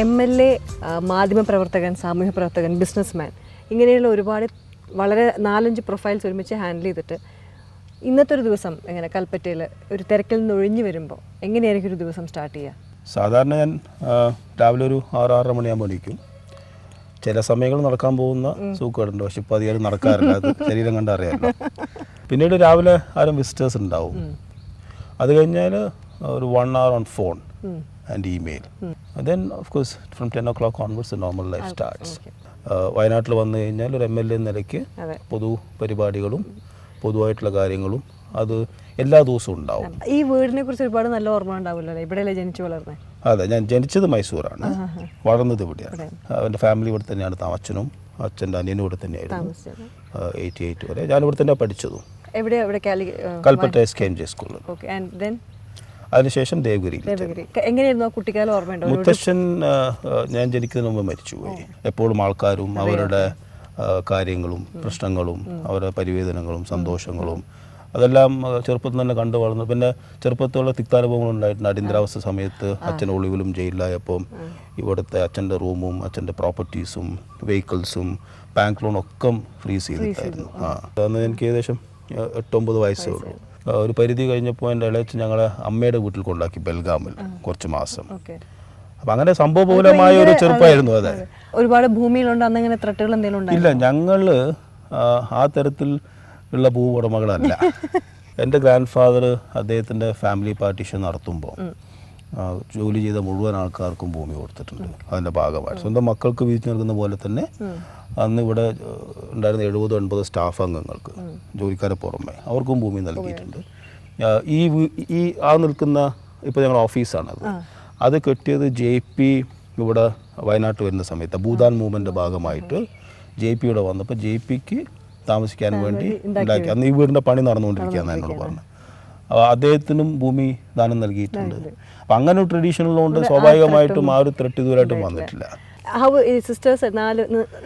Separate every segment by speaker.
Speaker 1: M L A മാധ്യമപ്രവർത്തകൻ സാമൂഹ്യ പ്രവർത്തകൻ ബിസിനസ്മാൻ ഇങ്ങനെയുള്ള ഒരുപാട് വളരെ നാലഞ്ച് പ്രൊഫൈൽസ് ഒരുമിച്ച് ഹാൻഡിൽ ചെയ്തിട്ട് ഇന്നത്തെ ഒരു ദിവസം എങ്ങനെ കൽപ്പറ്റയിൽ ഒരു തിരക്കിൽ നിന്ന് ഒഴിഞ്ഞു വരുമ്പോൾ എങ്ങനെയായിരിക്കും ഒരു ദിവസം സ്റ്റാർട്ട് ചെയ്യുക?
Speaker 2: സാധാരണ ഞാൻ രാവിലെ ഒരു ആറ് ആറര മണിയാകുമ്പോൾ എണീക്കും. ചില സമയങ്ങളിൽ നടക്കാൻ പോകുന്ന സൂക്കേടുണ്ട്. പക്ഷെ ഇപ്പോൾ അധികം നടക്കാറില്ല. അത് ശരീരം കണ്ട് അറിയാമല്ലോ പിന്നീട് രാവിലെ ആരും വിസിറ്റേഴ്സ് ഉണ്ടാവും. അത് കഴിഞ്ഞാൽ ഒരു one hour on phone and email then of course from ten o'clock onwards normal life starts വയനാട്ടിൽ വന്നു കഴിഞ്ഞാൽ ഒരു എം എൽ എ നിലയ്ക്ക് പൊതു പരിപാടികളും പൊതുവായിട്ടുള്ള കാര്യങ്ങളും അത് എല്ലാ ദിവസവും ഉണ്ടാവും.
Speaker 1: ഈ വീടിനെ കുറിച്ച് ഒരുപാട് നല്ല ഓർമ്മ ഉണ്ടാവില്ലല്ലോ ഇവിടെയല്ലേ ജനിച്ചു വളർന്നത്
Speaker 2: അതെ ഞാൻ ജനിച്ചത് മൈസൂരാണ്. വളർന്നത് ഇവിടെയാണ്. എന്റെ ഫാമിലി ഇവിടെ തന്നെയാണ് അച്ഛനും അച്ഛന്റെ അനിയനും ഇവിടെ തന്നെയായിരുന്നു. എയ്റ്റി എയ്റ്റ് വരെ. ഞാൻ ഇവിടെ തന്നെ പഠിച്ചതും. Kalpetta S K M J സ്കൂളിൽ അതിനുശേഷം ദേവഗിരി.
Speaker 1: എങ്ങനെയായിരുന്നു കുട്ടിക്കാലം ഓർമ്മയുണ്ടോ?
Speaker 2: മുത്തശ്ശൻ ഞാൻ ജനിക്കുന്നതിന് മുമ്പ് മരിച്ചുപോയി. എപ്പോഴും ആൾക്കാരും അവരുടെ കാര്യങ്ങളും പ്രശ്നങ്ങളും അവരുടെ പരിവേദനങ്ങളും സന്തോഷങ്ങളും അതെല്ലാം ചെറുപ്പത്തിൽ തന്നെ കണ്ടു വളർന്നു. പിന്നെ ചെറുപ്പത്തിലുള്ള തിക്താനുഭവങ്ങൾ ഉണ്ടായിട്ടുണ്ട്. അടിയന്തരാവസ്ഥ സമയത്ത് അച്ഛൻ ഒളിവിലും ജയിലിലായപ്പം ഇവിടുത്തെ അച്ഛന്റെ റൂമും അച്ഛന്റെ പ്രോപ്പർട്ടീസും വെഹിക്കിൾസും ബാങ്ക് ലോണൊക്കെ ഫ്രീസ് ചെയ്തിട്ടായിരുന്നു. ആ. അന്ന് എനിക്ക് ഏകദേശം എട്ടൊമ്പത് വയസ്സേ ഉള്ളൂ. ഒരു പരിധി കഴിഞ്ഞപ്പോൾ എന്റെ ഇളയച്ചൻ ഞങ്ങളെ അമ്മയുടെ വീട്ടിൽ കൊണ്ടാക്കി ബൽഗാമിൽ കുറച്ച് മാസം. അപ്പം അങ്ങനെ സംഭവപൂലമായ ഒരു ചെറുപ്പമായിരുന്നു അതെ
Speaker 1: ഒരുപാട് ഭൂമിയിലുണ്ട് അന്ന് ഇങ്ങനെ ത്രട്ടുകൾ എന്തെങ്കിലും
Speaker 2: ഇല്ല ഞങ്ങൾ ആ തരത്തിൽ ഉള്ള ഭൂ ഉടമകളല്ല എന്റെ ഗ്രാൻഡ് ഫാദർ അദ്ദേഹത്തിന്റെ ഫാമിലി പാർട്ടീഷൻ നടത്തുമ്പോൾ ജോലി ചെയ്ത മുഴുവൻ ആൾക്കാർക്കും ഭൂമി കൊടുത്തിട്ടുണ്ട്. അതിന്റെ ഭാഗമായിട്ട്. സ്വന്തം മക്കൾക്ക് വീഴ്ച നൽകുന്ന പോലെ തന്നെ അന്ന് ഇവിടെ ഉണ്ടായിരുന്ന എഴുപത് എൺപത് സ്റ്റാഫ് അംഗങ്ങൾക്ക് ജോലിക്കാരെ പുറമെ അവർക്കും ഭൂമി നൽകിയിട്ടുണ്ട്. ഈ ഈ ആ നിൽക്കുന്ന ഇപ്പോൾ ഞങ്ങൾ ഓഫീസാണത് അത്. കെട്ടിയത് ജെ പി ഇവിടെ വയനാട്ട് വരുന്ന സമയത്ത് ഭൂതാൻ മൂവ്മെന്റ് ഭാഗമായിട്ട് ജെ പി ഇവിടെ വന്നപ്പോൾ ജെ പിക്ക് താമസിക്കാൻ വേണ്ടി ഉണ്ടാക്കി. അന്ന് ഈ വീടിന്റെ പണി നടന്നുകൊണ്ടിരിക്കുകയാണ് എന്നോട് പറഞ്ഞു. അപ്പോൾ അദ്ദേഹത്തിനും ഭൂമി ദാനം നൽകിയിട്ടുണ്ട്. അപ്പം അങ്ങനെ ഒരു ട്രഡീഷൻ ഉള്ളതുകൊണ്ട് സ്വാഭാവികമായിട്ടും ആ ഒരു ത്രെട്ട് ദൂരമായിട്ടും വന്നിട്ടില്ല.
Speaker 1: ഹൗ സിസ്റ്റേഴ്സ് നാല്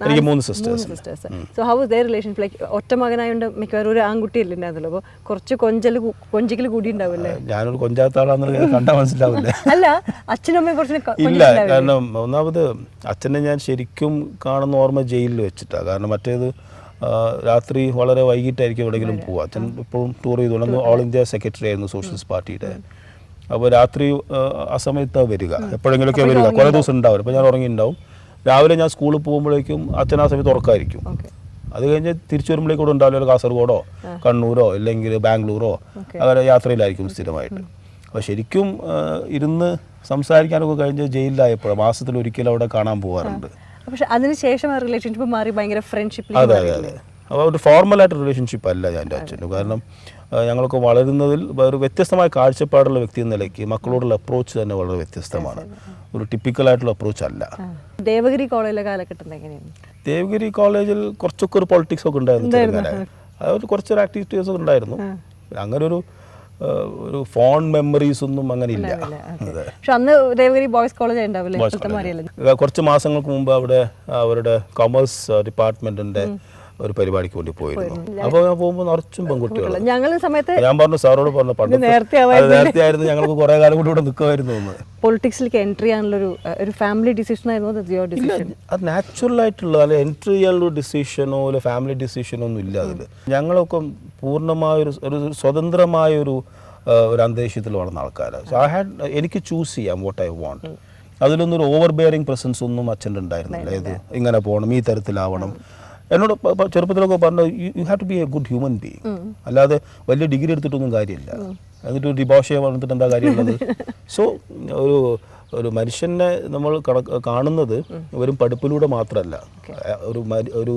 Speaker 2: എനിക്ക് മൂന്ന്
Speaker 1: sisters so how their relation like ഒറ്റ മകനായോണ്ട് മിക്കവാറും ഒരു ആൺകുട്ടിയല്ലേ ഉണ്ടായിരുന്നല്ലോ അപ്പോൾ കുറച്ച് കൊഞ്ചൽ കൊഞ്ചിക്കൽ കൂടി ഉണ്ടാവില്ലേ
Speaker 2: ഞാനൊരു കൊഞ്ചാത്ത കണ്ടാൽ മനസ്സിലാവില്ല.
Speaker 1: അല്ല കുറച്ച്
Speaker 2: ഇല്ല കാരണം ഒന്നാമത് അച്ഛനെ ഞാൻ ശരിക്കും കാണുന്ന ഓർമ്മ ജയിലിൽ വെച്ചിട്ടാ. കാരണം മറ്റേത് രാത്രി വളരെ വൈകിട്ടായിരിക്കും എവിടെയെങ്കിലും പോവുക. അച്ഛൻ ഇപ്പോഴും ടൂർ ചെയ്തുകൊണ്ട് ഓൾ ഇന്ത്യ സെക്രട്ടറി ആയിരുന്നു സോഷ്യലിസ്റ്റ് പാർട്ടിയുടെ. അപ്പോൾ രാത്രി ആ, സമയത്താണ് വരിക. എപ്പോഴെങ്കിലുമൊക്കെ വരിക. കുറേ ദിവസം ഉണ്ടാവും. അപ്പോൾ ഞാൻ ഉറങ്ങിയിട്ടുണ്ടാവും രാവിലെ ഞാൻ സ്കൂളിൽ പോകുമ്പോഴേക്കും അച്ഛൻ ആ സമയത്ത്
Speaker 1: ഉറക്കായിരിക്കും.
Speaker 2: അത് കഴിഞ്ഞ് തിരിച്ചു വരുമ്പോഴേക്കും കൂടെ ഉണ്ടാവില്ല. കാസർഗോഡോ കണ്ണൂരോ അല്ലെങ്കിൽ ബാംഗ്ലൂരോ അങ്ങനെ യാത്രയിലായിരിക്കും സ്ഥിരമായിട്ട്. അപ്പോൾ ശരിക്കും ഇരുന്ന് സംസാരിക്കാനൊക്കെ കഴിഞ്ഞ് ജയിലിലായപ്പോൾ മാസത്തിൽ ഒരിക്കലും അവിടെ കാണാൻ പോകാറുണ്ട്
Speaker 1: പക്ഷെ അതിനുശേഷം ആ റിലേഷൻഷിപ്പ് മാറി ഭയങ്കര ഫ്രണ്ട്ഷിപ്പ്
Speaker 2: അതെ അതെ അതെ. അപ്പോൾ ഒരു ഫോർമലായിട്ട് റിലേഷൻഷിപ്പ് അല്ല ഞാൻ എന്റെ അച്ഛനും കാരണം ഞങ്ങളൊക്കെ വളരുന്നതിൽ ഒരു വ്യത്യസ്തമായ കാഴ്ചപ്പാടുള്ള വ്യക്തി എന്ന നിലയ്ക്ക് മക്കളോടുള്ള അപ്രോച്ച് തന്നെ വളരെ വ്യത്യസ്തമാണ്. ഒരു ടിപ്പിക്കൽ ആയിട്ടുള്ള അപ്രോച്ച് അല്ല.
Speaker 1: ദേവഗിരി കോളേജിലെ കാലഘട്ടം എങ്ങനെയാണ്
Speaker 2: ദേവഗിരി കോളേജിൽ കുറച്ചൊക്കെ ഒരു പൊളിറ്റിക്സ് ഒക്കെ ഉണ്ടായിരുന്നു അതായത് കുറച്ചൊരു ആക്ടിവിറ്റീസ് ഒക്കെ ഉണ്ടായിരുന്നു. അങ്ങനെ ഒരു ഒരു ഫോൺ മെമ്മറീസ് ഒന്നും അങ്ങനെ ഇല്ല
Speaker 1: പക്ഷെ അന്ന് ദേവഗിരി ബോയ്സ് കോളേജ് ഉണ്ടാവില്ലേ
Speaker 2: കുറച്ച് മാസങ്ങൾക്ക് മുമ്പ് അവിടെ അവരുടെ കൊമേഴ്സ് ഡിപ്പാർട്ട്മെന്റിന്റെ ഒരു പരിപാടിക്ക് വേണ്ടി പോയിരുന്നു. അപ്പോൾ ഞാൻ പോകുമ്പോൾ നിറച്ചും പെൺകുട്ടികൾ
Speaker 1: ഞങ്ങൾ സമയത്ത്
Speaker 2: ഞാൻ പറഞ്ഞു സാറോട് പറഞ്ഞു പണ്ട്
Speaker 1: നേരത്തെ
Speaker 2: ആയിരുന്നു ഞങ്ങൾക്ക് കുറെ കാലം കൂടി ഇവിടെ നിൽക്കുമായിരുന്നു എന്ന്.
Speaker 1: പൊളിറ്റിക്സിലേക്ക് എൻട്രി ചെയ്യാനുള്ള ഒരു ഫാമിലി ഡിസിഷൻ ആയിരുന്നു ഡിസിഷൻ
Speaker 2: അത് നാച്ചുറൽ ആയിട്ടുള്ള അല്ലെ എൻട്രി ചെയ്യാനുള്ള ഡിസിഷനോ അല്ലെ ഫാമിലി ഡിസിഷനോ ഒന്നും ഇല്ല അതിൽ ഞങ്ങളൊക്കെ പൂർണമായൊരു ഒരു സ്വതന്ത്രമായൊരു ഒരു ഒരു അന്തരീക്ഷത്തിൽ വളർന്ന ആൾക്കാരാണ് ഐ ഹാഡ് എനിക്ക് ചൂസ് ചെയ്യാം വാട്ട് ഐ വാണ്ട് അതിലൊന്നും ഒരു ഓവർ ബെയറിംഗ് പ്രസൻസ് ഒന്നും അച്ഛന്റെ ഉണ്ടായിരുന്നില്ല. ഇത് ഇങ്ങനെ പോകണം ഈ തരത്തിലാവണം. എന്നോട് ചെറുപ്പത്തിലൊക്കെ പറഞ്ഞു you have to be a good human being അല്ലാതെ വലിയ ഡിഗ്രി എടുത്തിട്ടൊന്നും കാര്യമില്ല. എന്നിട്ട് ഒരു ഡിബോഷയെ വളർന്നിട്ട് എന്താ കാര്യമുള്ളത് സോ ഒരു ഒരു മനുഷ്യനെ നമ്മൾ കാണുന്നത് വെറും പഠിപ്പിലൂടെ മാത്രമല്ല. ഒരു ഒരു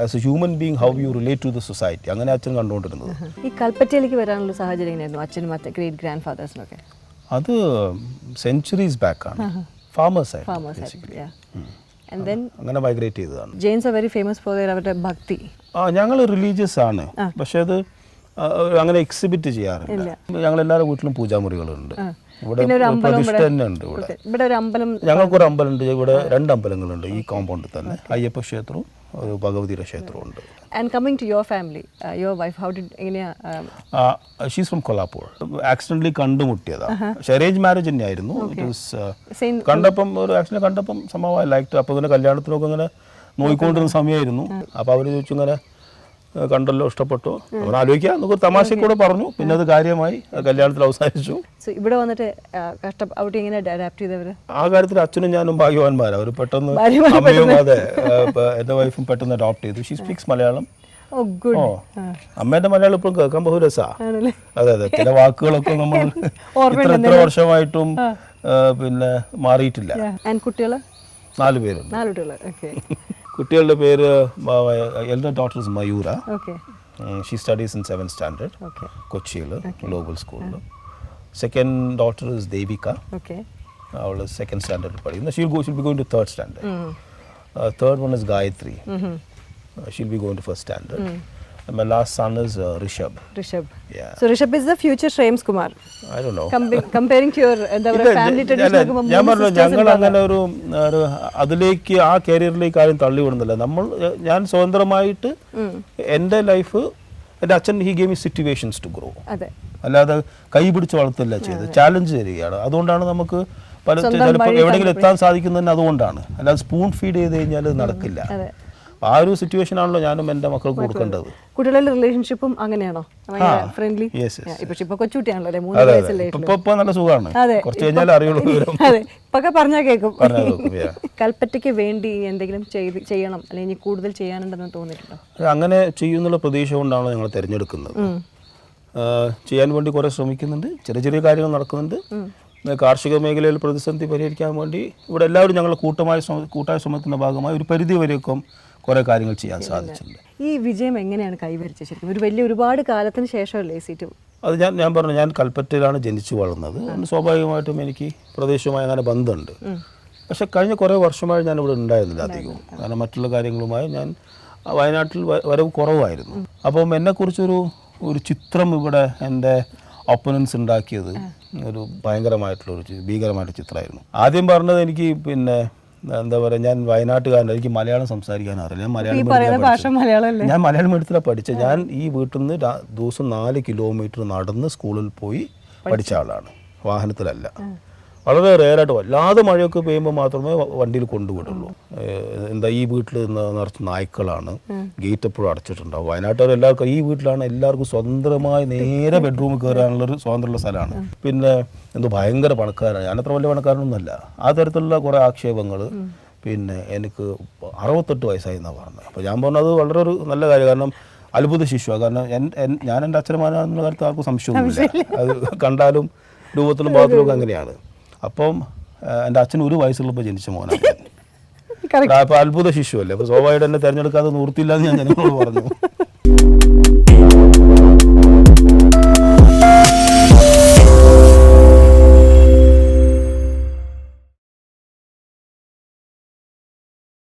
Speaker 2: as a human being how you relate to the society അങ്ങനെ അച്ഛൻ കണ്ടുകൊണ്ടിരുന്നത്.
Speaker 1: ഈ കൽപ്പറ്റയിലേക്ക് വരാനുള്ള സാഹചര്യം എങ്ങനെയായിരുന്നു? അച്ഛനും മറ്റേ ഗ്രേറ്റ് ഗ്രാൻഡ് ഫാദേഴ്സിനൊക്കെ
Speaker 2: അത് സെഞ്ചുറീസ് ബാക്കാണ് ഫാമേഴ്സ്
Speaker 1: ആയിരുന്നു ദെൻ
Speaker 2: അങ്ങനെ മൈഗ്രേറ്റ് ചെയ്തതാണ്.
Speaker 1: ജെയിൻസ് വെരി ഫേമസ് ഫോർ അവരുടെ ഭക്തി.
Speaker 2: ആ ഞങ്ങൾ റിലീജിയസ് ആണ്. പക്ഷേ അത് അങ്ങനെ എക്സിബിറ്റ് ചെയ്യാറില്ല ഞങ്ങൾ എല്ലാവരുടെ വീട്ടിലും പൂജാമുറികളുണ്ട്. ഇവിടെ
Speaker 1: പിന്നെ
Speaker 2: പ്രതിഷ്ഠ തന്നെ ഉണ്ട് ഇവിടെ
Speaker 1: ഇവിടെ. ഒരു അമ്പലം
Speaker 2: ഞങ്ങൾക്കൊരു അമ്പലമുണ്ട്. ഇവിടെ രണ്ട് അമ്പലങ്ങളുണ്ട്. ഈ കോമ്പൗണ്ടിൽ തന്നെ. അയ്യപ്പ ക്ഷേത്രവും ഒരു ഭഗവതിയുടെ ക്ഷേത്രമുണ്ട്
Speaker 1: and coming to your family your wife how did എങ്ങനെയാ
Speaker 2: ഷീസ് ഫ്രം കൊലാപ്പൂർ ആക്സിഡന്റലി കണ്ടുമുട്ടിയതാണ് അറേഞ്ച് മാരേജ് തന്നെയായിരുന്നു. വാസ് കണ്ടപ്പം ഒരു ആക്സിഡന്റ് കണ്ടപ്പം സംഭവം ലൈക്ക് അപ്പോൾ ഇങ്ങനെ കല്യാണത്തിനൊക്കെ ഇങ്ങനെ നോയിക്കൊണ്ടിരുന്ന സമയമായിരുന്നു. അപ്പോൾ അവർ ചോദിച്ചു ഇങ്ങനെ "ഏ, കണ്ടല്ലോ ഇഷ്ടപ്പെട്ടു. അവർ ആലോചിക്കുക നമുക്ക് തമാശ കൂടെ പറഞ്ഞു. പിന്നെ അത് കാര്യമായി കല്യാണത്തിൽ അവസാനിച്ചു.
Speaker 1: ഇവിടെ വന്നിട്ട് അവിടെ ഇങ്ങനെ അഡാപ്റ്റ്
Speaker 2: ആ കാര്യത്തിൽ അച്ഛനും ഞാനും ഭാഗ്യവാന്മാരാണ് അവർ പെട്ടെന്ന് അമ്മയും അതെ എന്റെ വൈഫും പെട്ടെന്ന് അഡോപ്റ്റ് ചെയ്തു. ഷീ സ്പീക്സ് മലയാളം അമ്മേന്റെ മലയാളം ഇപ്പോഴും കേൾക്കാൻ ബഹു രസാ. അതെ അതെ ചില വാക്കുകളൊക്കെ നമ്മൾ ഇത്ര ഇത്ര വർഷമായിട്ടും പിന്നെ മാറിയിട്ടില്ല. നാല് പേരുണ്ട്.
Speaker 1: നാല് കുട്ടികൾ ഓക്കെ
Speaker 2: കുട്ടികളുടെ പേര് elder daughter is Mayura she studies in seven standard കൊച്ചിയിൽ ഗ്ലോബൽ സ്കൂളിൽ സെക്കൻഡ് ഡോട്ടർ ഇസ് ദേവിക അവൾ സെക്കൻഡ് സ്റ്റാൻഡേർഡിൽ പഠിക്കുന്നു. She'll go she'll be going to third standard third one is Gayatri she'll be going to first standard my son is uh, Rishabh.
Speaker 1: Rishabh.
Speaker 2: Yeah.
Speaker 1: So Rishabh is the future Shreyams Kumar
Speaker 2: I do know
Speaker 1: comparing to your എന്താ
Speaker 2: ഇല്ല,
Speaker 1: പറയുക family
Speaker 2: ഞാൻ-
Speaker 1: tradition
Speaker 2: ഞാൻ പറഞ്ഞു ഞങ്ങൾ അങ്ങനെ ഒരു ഒരു അതിലേക്ക് ആ കരിയറിലേക്ക് ആരും തള്ളി വിടുന്നില്ല നമ്മൾ ഞാൻ സ്വതന്ത്രമായിട്ട് എന്റെ ലൈഫ് എന്റെ അച്ഛൻ he game situations to grow
Speaker 1: അതെ.
Speaker 2: അല്ലാതെ കൈ പിടിച്ച് വളർത്തില്ല ചെയ്ത് ചാലഞ്ച് തരികയാണ് അതുകൊണ്ടാണ് നമുക്ക് പല ചിലപ്പോൾ എവിടെയെങ്കിലും എത്താൻ സാധിക്കുന്നതന്നെ അതുകൊണ്ടാണ്. അല്ലാതെ സ്പൂൺ ഫീഡ് ചെയ്ത് കഴിഞ്ഞാൽ നടക്കില്ല. ആ ഒരു സിറ്റുവേഷൻ ആണല്ലോ ഞാനും എന്റെ മക്കൾക്ക് കൊടുക്കേണ്ടത്.
Speaker 1: കുട്ടികളുടെ റിലേഷൻഷിപ്പും അങ്ങനെയാണോ? ഫ്രണ്ട്ലി
Speaker 2: യെസ്
Speaker 1: ഇപ്പൊ കൊച്ചുകുട്ടിയാണല്ലോ അല്ലേ? മൂന്ന് വയസ്സല്ലേ
Speaker 2: ഇപ്പൊ നല്ല സുഖമാണ് കുറച്ച് കഴിഞ്ഞാൽ അറിയുള്ളൂ
Speaker 1: അതെ ഇപ്പൊക്കെ പറഞ്ഞാൽ കേൾക്കും കൽപ്പറ്റയ്ക്ക് വേണ്ടി എന്തെങ്കിലും ചെയ്യണം അല്ലെങ്കിൽ കൂടുതൽ ചെയ്യാനുണ്ടെന്ന് തോന്നിയിട്ടുണ്ടോ?
Speaker 2: അങ്ങനെ ചെയ്യുന്നുള്ള പ്രതീക്ഷ കൊണ്ടാണ് ഞങ്ങൾ തിരഞ്ഞെടുക്കുന്നത്. ചെയ്യാൻ വേണ്ടി കുറേ ശ്രമിക്കുന്നുണ്ട്. ചെറിയ ചെറിയ കാര്യങ്ങൾ നടക്കുന്നുണ്ട്. കാർഷിക മേഖലയിൽ പ്രതിസന്ധി പരിഹരിക്കാൻ വേണ്ടി ഇവിടെ എല്ലാവരും ഞങ്ങൾ കൂട്ടമായ കൂട്ടായ ശ്രമത്തിന്റെ ഭാഗമായി ഒരു പരിധി വരെയൊക്കെ കുറേ കാര്യങ്ങൾ ചെയ്യാൻ സാധിച്ചിട്ടുണ്ട്.
Speaker 1: ഈ വിജയം എങ്ങനെയാണ് കൈവരിച്ചത് ശരിക്കും? ഒരു വലിയ ഒരുപാട് കാലത്തിന് ശേഷമല്ലേ സീറ്റ്
Speaker 2: അത് ഞാൻ ഞാൻ പറഞ്ഞു ഞാൻ കൽപ്പറ്റയിലാണ് ജനിച്ചു വളർന്നത്. സ്വാഭാവികമായിട്ടും എനിക്ക് പ്രദേശവുമായി അങ്ങനെ ബന്ധമുണ്ട്. പക്ഷെ കഴിഞ്ഞ കുറേ വർഷമായി ഞാൻ ഇവിടെ ഉണ്ടായിരുന്നില്ല അധികവും. കാരണം മറ്റുള്ള കാര്യങ്ങളുമായി ഞാൻ വയനാട്ടിൽ വരവ് കുറവായിരുന്നു. അപ്പം എന്നെക്കുറിച്ചൊരു ഒരു ചിത്രം ഇവിടെ എന്റെ ഒപ്പനൻസ് ഉണ്ടാക്കിയത് ഒരു ഭയങ്കരമായിട്ടുള്ള ഒരു ഭീകരമായിട്ടുള്ള ചിത്രമായിരുന്നു. ആദ്യം പറഞ്ഞത് എനിക്ക് പിന്നെ എന്താ പറയുക ഞാൻ വയനാട്ടുകാരൻ എനിക്ക് മലയാളം സംസാരിക്കാൻ അറിയില്ല. ഞാൻ മലയാളം ഞാൻ മലയാളം മീഡിയത്തിലാണ് പഠിച്ചത്. ഞാൻ ഈ വീട്ടിൽ നിന്ന് ദിവസം നാല് കിലോമീറ്റർ നടന്ന് സ്കൂളിൽ പോയി പഠിച്ച ആളാണ്. വാഹനത്തിലല്ല. വളരെ റെയറായിട്ട് വല്ലാതെ മഴയൊക്കെ പെയ്യുമ്പോൾ മാത്രമേ വണ്ടിയിൽ കൊണ്ടുവിടുള്ളൂ എന്താ ഈ വീട്ടിൽ നിന്ന് നിറച്ച് നായ്ക്കളാണ്. ഗേറ്റ് എപ്പോഴും അടച്ചിട്ടുണ്ടാവും. വയനാട്ടുകാർ എല്ലാവർക്കും ഈ വീട്ടിലാണ് എല്ലാവർക്കും സ്വതന്ത്രമായി നേരെ ബെഡ്റൂമിൽ കയറാനുള്ളൊരു സ്വാതന്ത്ര്യമുള്ള സ്ഥലമാണ്. പിന്നെ എന്തോ ഭയങ്കര പണക്കാരാണ് ഞാനത്ര വലിയ പണക്കാരനൊന്നുമല്ല. ആ തരത്തിലുള്ള കുറേ ആക്ഷേപങ്ങൾ പിന്നെ എനിക്ക് അറുപത്തെട്ട് വയസ്സായി എന്നാണ് പറഞ്ഞത്. അപ്പോൾ ഞാൻ പറഞ്ഞത് വളരെ ഒരു നല്ല കാര്യം. കാരണം അത്ഭുത ശിശുവാണ് കാരണം ഞാൻ എന്റെ അച്ഛനമാനാണെന്നുള്ള കാര്യത്തിൽ ആർക്കും സംശയമൊന്നുമില്ല. അത് കണ്ടാലും രൂപത്തിലും ഭാഗത്തിലും ഒക്കെ അങ്ങനെയാണ്. അപ്പം എന്റെ അച്ഛൻ ഒരു വയസ്സുള്ളപ്പോൾ ജനിച്ച മോനാണ്. അപ്പോൾ അത്ഭുത ശിശു അല്ലേ അപ്പോൾ സ്വാഭാവികമായിട്ട് എന്നെ തിരഞ്ഞെടുക്കാതെ നിർത്തിയില്ല എന്ന് ഞാൻ ജനങ്ങളോട് പറഞ്ഞു.